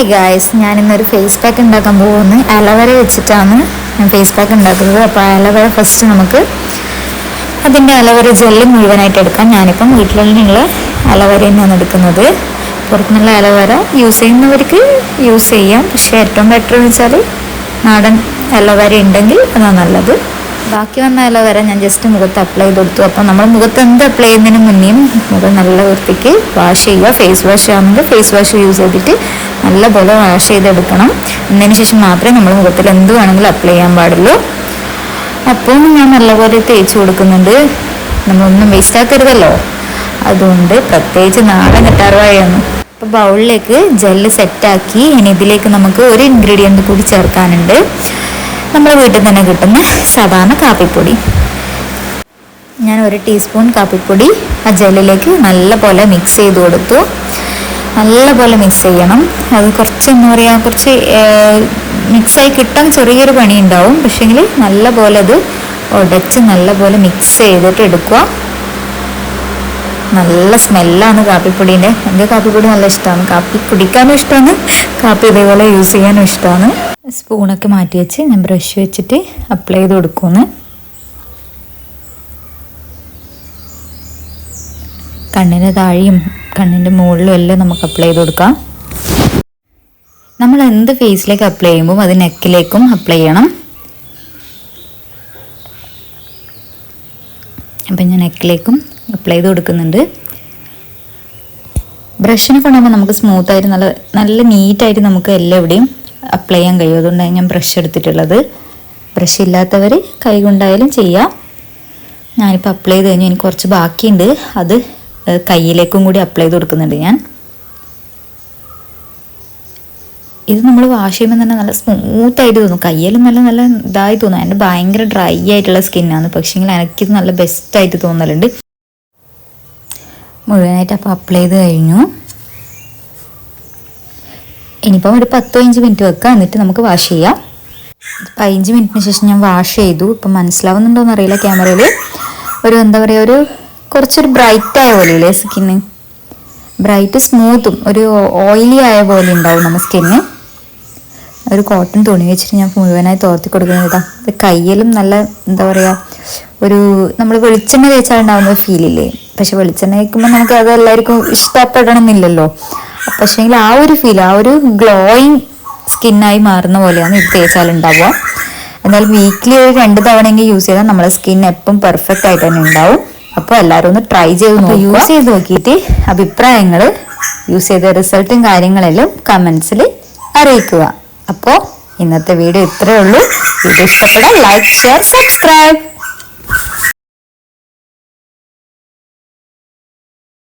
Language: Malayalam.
ഹായ് ഗായ്സ് ഞാനിന്നൊരു ഫേസ് പാക്ക് ഉണ്ടാക്കാൻ പോകുന്നു. അലവര വെച്ചിട്ടാണ് ഞാൻ ഫേസ് പാക്ക് ഉണ്ടാക്കുന്നത്. അപ്പോൾ അലവര ഫസ്റ്റ് നമുക്ക് അതിന്റെ അലവര ജെല്ല് മുഴുവനായിട്ട് എടുക്കാം. ഞാനിപ്പം വീട്ടിൽ നിന്നുള്ള അലവര തന്നെയാണ് എടുക്കുന്നത്. പുറത്തുനിന്നുള്ള അലവര യൂസ് ചെയ്യുന്നവർക്ക് യൂസ് ചെയ്യാം. പക്ഷേ ഏറ്റവും ബെറ്റർ എന്ന് വെച്ചാൽ നാടൻ അലവര ഉണ്ടെങ്കിൽ അതാണ് നല്ലത്. ബാക്കി വന്ന അലവര ഞാൻ ജസ്റ്റ് മുഖത്ത് അപ്ലൈ ചെയ്ത് കൊടുത്തു അപ്പോൾ നമ്മൾ മുഖത്ത് എന്ത് അപ്ലൈ ചെയ്യുന്നതിന് മുന്നേയും മുഖം നല്ല വൃത്തിക്ക് വാഷ് ചെയ്യുക. ഫേസ് വാഷ് ആണെങ്കിൽ ഫേസ് വാഷ് യൂസ് ചെയ്തിട്ട് നല്ല പോലെ വാഷ് ചെയ്തെടുക്കണം. എന്നതിന് ശേഷം മാത്രമേ നമ്മൾ മുഖത്തിൽ എന്ത് വേണമെങ്കിലും അപ്ലൈ ചെയ്യാൻ പാടുള്ളൂ. അപ്പോൾ ഞാൻ നല്ലപോലെ തേച്ച് കൊടുക്കുന്നുണ്ട്. നമ്മളൊന്നും വേസ്റ്റ് ആക്കരുതല്ലോ. അതുകൊണ്ട് പ്രത്യേകിച്ച് നാളെ കിട്ടാറുവായിരുന്നു അപ്പോൾ ബൗളിലേക്ക് ജെല്ല് സെറ്റാക്കി ഇനി ഇതിലേക്ക് നമുക്ക് ഒരു ഇൻഗ്രീഡിയന്റ് കൂടി ചേർക്കാനുണ്ട്. നമ്മുടെ വീട്ടിൽ തന്നെ കിട്ടുന്ന സാധാരണ കാപ്പിപ്പൊടി. ഞാൻ ഒരു ടീസ്പൂൺ കാപ്പിപ്പൊടി ആ ജെല്ലിലേക്ക് നല്ല പോലെ മിക്സ് ചെയ്ത് കൊടുത്തു. നല്ല പോലെ മിക്സ് ചെയ്യണം. അത് കുറച്ച് എന്താ പറയുക കുറച്ച് മിക്സായി കിട്ടാൻ ചെറിയൊരു പണി ഉണ്ടാവും പക്ഷേങ്കിൽ നല്ല പോലെ അത് ഉടച്ച് നല്ല പോലെ മിക്സ് ചെയ്തിട്ട് എടുക്കുക. നല്ല സ്മെല്ലാണ് കാപ്പിപ്പൊടീന്റെ. എനിക്ക് കാപ്പിപ്പൊടി നല്ല ഇഷ്ടമാണ്. കാപ്പി കുടിക്കാനും ഇഷ്ടമാണ്. കാപ്പി ഇതേപോലെ യൂസ് ചെയ്യാനും ഇഷ്ടമാണ്. സ്പൂണൊക്കെ മാറ്റി വെച്ച് ഞാൻ ബ്രഷ് വെച്ചിട്ട് അപ്ലൈ ചെയ്ത് കൊടുക്കുമെന്ന് കണ്ണിന് താഴെയും കണ്ണിന്റെ മുകളിലും എല്ലാം നമുക്ക് അപ്ലൈ ചെയ്ത് കൊടുക്കാം. നമ്മൾ എന്ത് ഫേസിലേക്ക് അപ്ലൈ ചെയ്യുമ്പോൾ അത് നെക്കിലേക്കും അപ്ലൈ ചെയ്യണം. അപ്പം ഞാൻ നെക്കിലേക്കും അപ്ലൈ ചെയ്ത് കൊടുക്കുന്നുണ്ട്. ബ്രഷിനെ കൊണ്ടുപോകുമ്പോൾ നമുക്ക് സ്മൂത്തായിട്ട് നല്ല നല്ല നീറ്റായിട്ട് നമുക്ക് എല്ലാവിടെയും അപ്ലൈ ചെയ്യാൻ കഴിയും. അതുകൊണ്ടാണ് ഞാൻ ബ്രഷ് എടുത്തിട്ടുള്ളത്. ബ്രഷ് ഇല്ലാത്തവർ കൈ കൊണ്ടായാലും ചെയ്യാം. ഞാനിപ്പോൾ അപ്ലൈ ചെയ്ത് കഴിഞ്ഞു. എനിക്ക് കുറച്ച് ബാക്കിയുണ്ട്. അത് കയ്യിലേക്കും കൂടി അപ്ലൈ ചെയ്ത് കൊടുക്കുന്നുണ്ട് ഞാൻ. ഇത് നമ്മൾ വാഷ് ചെയ്യുമ്പോൾ തന്നെ നല്ല സ്മൂത്ത് ആയിട്ട് തോന്നും. കയ്യിലും നല്ല നല്ല ഇതായി തോന്നും. എന്റെ ഭയങ്കര ഡ്രൈ ആയിട്ടുള്ള സ്കിന്നാണ് പക്ഷേങ്കിൽ എനിക്കിത് നല്ല ബെസ്റ്റായിട്ട് തോന്നലുണ്ട്. മുഴുവനായിട്ട് അപ്പോൾ അപ്ലൈ ചെയ്ത് കഴിഞ്ഞു. ഇനിയിപ്പം ഒരു പത്ത് പതിനഞ്ച് മിനിറ്റ് വെക്കാം. എന്നിട്ട് നമുക്ക് വാഷ് ചെയ്യാം. പതിനഞ്ച് മിനിറ്റിന് ശേഷം ഞാൻ വാഷ് ചെയ്തു. ഇപ്പം മനസ്സിലാവുന്നുണ്ടോയെന്ന് അറിയില്ല ക്യാമറയിൽ ഒരു എന്താ പറയുക ഒരു കുറച്ചൊരു ബ്രൈറ്റ് ആയ പോലെയില്ലേ സ്കിന്ന് ബ്രൈറ്റ് സ്മൂത്തും ഒരു ഓയിലി ആയ പോലെ ഉണ്ടാവും നമ്മുടെ സ്കിന്ന് ഒരു കോട്ടൺ തുണി വെച്ചിട്ട് ഞാൻ മുഴുവനായി തോർത്തി കൊടുക്കുന്നത് ഇതാ. കയ്യിലും നല്ല എന്താ പറയുക ഒരു നമ്മൾ വെളിച്ചെണ്ണ തേച്ചാൽ ഉണ്ടാവുന്ന ഫീലില്ലേ പക്ഷെ വെളിച്ചെണ്ണ തേക്കുമ്പോൾ നമുക്ക് അത് എല്ലാവർക്കും ഇഷ്ടപ്പെടണമെന്നില്ലല്ലോ. പക്ഷേങ്കിൽ ആ ഒരു ഫീൽ ആ ഒരു ഗ്ലോയിങ് സ്കിന്നായി മാറുന്ന പോലെയാണ് ഇത് തേച്ചാൽ ഉണ്ടാവുക എന്നാൽ വീക്കിലി ഒരു രണ്ട് തവണയെങ്കിൽ യൂസ് ചെയ്താൽ നമ്മുടെ സ്കിൻ എപ്പം പെർഫെക്റ്റ് ആയിട്ട് തന്നെ ഉണ്ടാവും. അപ്പോൾ എല്ലാവരും ഒന്ന് ട്രൈ ചെയ്ത് യൂസ് ചെയ്ത് നോക്കിയിട്ട് അഭിപ്രായങ്ങൾ യൂസ് ചെയ്ത റിസൾട്ടും കാര്യങ്ങളെല്ലാം കമൻസിൽ അറിയിക്കുക. അപ്പോൾ ഇന്നത്തെ വീഡിയോ ഇത്രയേ ഉള്ളൂ. വീഡിയോ ഇഷ്ടപ്പെടാൻ ലൈക്ക് ഷെയർ സബ്സ്ക്രൈബ്